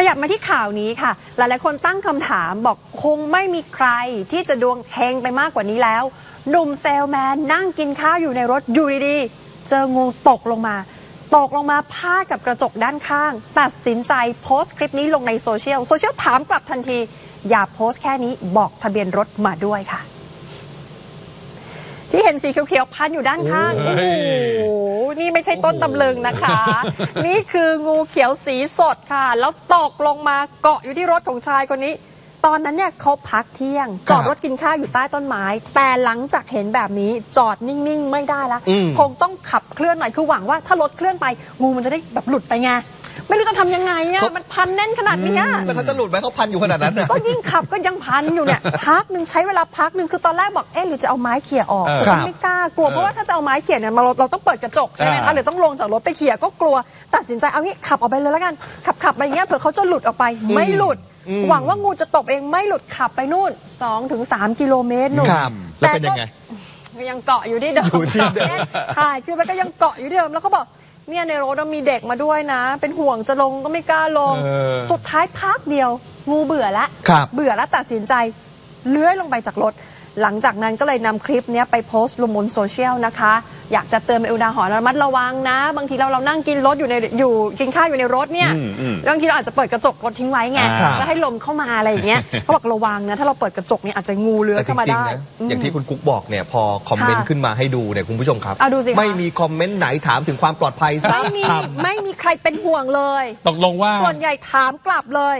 ขยับมาที่ข่าวนี้ค่ะ หลายๆคนตั้งคำถามบอกคงไม่มีใครที่จะดวงเฮงไปมากกว่านี้แล้ว หนุ่มเซลแมนนั่งกินข้าวอยู่ในรถอยู่ดีๆ เจองูตกลงมา ตกลงมาพาดกับกระจกด้านข้าง ตัดสินใจโพสต์คลิปนี้ลงในโซเชียล โซเชียลถามกลับทันที อย่าโพสต์แค่นี้บอกทะเบียนรถมาด้วยค่ะ ที่เห็นสีเขียวๆพันอยู่ด้านข้างโอ้โอ้ยโห นี่ไม่ใช่ต้นตำลึงนะคะ นี่คืองูเขียวสีสดค่ะ แล้วตกลงมาเกาะอยู่ที่รถของชายคนนี้ ตอนนั้นเนี่ยเขาพักเที่ยง จอดรถกินข้าวอยู่ใต้ต้นไม้ แต่หลังจากเห็นแบบนี้จอดนิ่งๆ ไม่ได้ละอืมคงต้องขับเคลื่อนหน่อยคือหวังว่าถ้ารถเคลื่อนไปงูมันจะได้แบบหลุดไปไง ไม่รู้จะทำยังไงอะมันพันแน่นขนาดเนี้ยแล้วเขาจะหลุดไหมเขาพันอยู่ขนาดนั้นน่ะ ก็ยิ่งขับก็ยังพันอยู่เนี่ย พักหนึ่งใช้เวลาพักหนึ่งคือตอนแรกบอกเอ๊ะหรือจะเอาไม้เขี่ยออกเออแต่ก็ไม่กล้ากลัวเพราะว่าถ้าจะเอาไม้เขี่ยเนี่ยเราเราต้องเปิดกระจกใช่ไหมคะอ่า หรือต้องลงจากรถไปเขี่ยก็กลัวตัดสินใจเอางี้ขับออกไปเลยแล้วกันขับขับไปอย่างเงี้ยเผื่อเขาจะหลุดออกไปไม่หลุดอืมหวังว่างูจะตกเองไม่หลุดขับไปนู่น2-3ถึง3กิโลเมตรนู่นครับแล้วเป็นยังไง ก็ยังเกาะอยู่ที่เดิมอยู่ที่เดิม ถ่ายคือไปก็ยังเกาะอยู่ที่เดิมแล้วเขาบอก เนี่ยในรถมีเด็กมาด้วยนะ เป็นห่วงจะลงก็ไม่กล้าลง เออ สุดท้ายพักเดียว งูเบื่อละครับ เบื่อแล้วตัดสินใจเลื้อยลงไปจากรถ หลังจากนั้นก็เลยนำคลิปเนี้ยไปโพสต์ลงบนโซเชียลนะคะ อยากจะเตือนเป็นอุทาหอณ์ระมัดระวังนะ บางทีเราเรานั่งกินรถอยู่ในอยู่กินข้าวอยู่ในรถเนี่ยบางทีเราอาจจะเปิดกระจกรถทิ้งไว้ไงครัแล้วให้ลมเข้ามาอะไรอย่างเงี้ยเขาบอกระวังนะ ถ้าเราเปิดกระจกเนี่ยอาจจะงูเลื้อยจเข้ามาริงได้นะอย่างที่คุณกุ๊กบอกเนี่ยพอคอมเมนต์ขึ้นมาให้ดูเนี่ยคุณผู้ชมครับไม่มีคอมเมนต์ไหนถามถึงความปลอดภัยสัม่กมีไม่มีใครเป็นห่วงเลย ตกลงว่าส่วนใหญ่ถามกลับเลย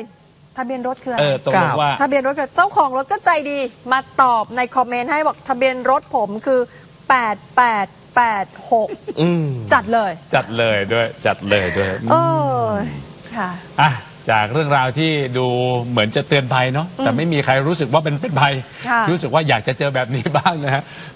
ทะเบียนรถคืออะไรตกลงว่า ทะเบียนรถเจ้าของรถก็ใจดี มาตอบในคอมเมนต์ให้บอกทะเบียนรถผมคือ 8 8 8 อืม6 จัดเลย จัดเลยด้วยจัดเลยด้วยเออค่ะ อะจากเรื่องราวที่ดูเหมือนจะเตือนภัยเนาะแต่ไม่มีใครรู้สึกว่าเป็นเป็นภัยรู้สึกว่าอยากจะเจอแบบนี้บ้างนะฮะ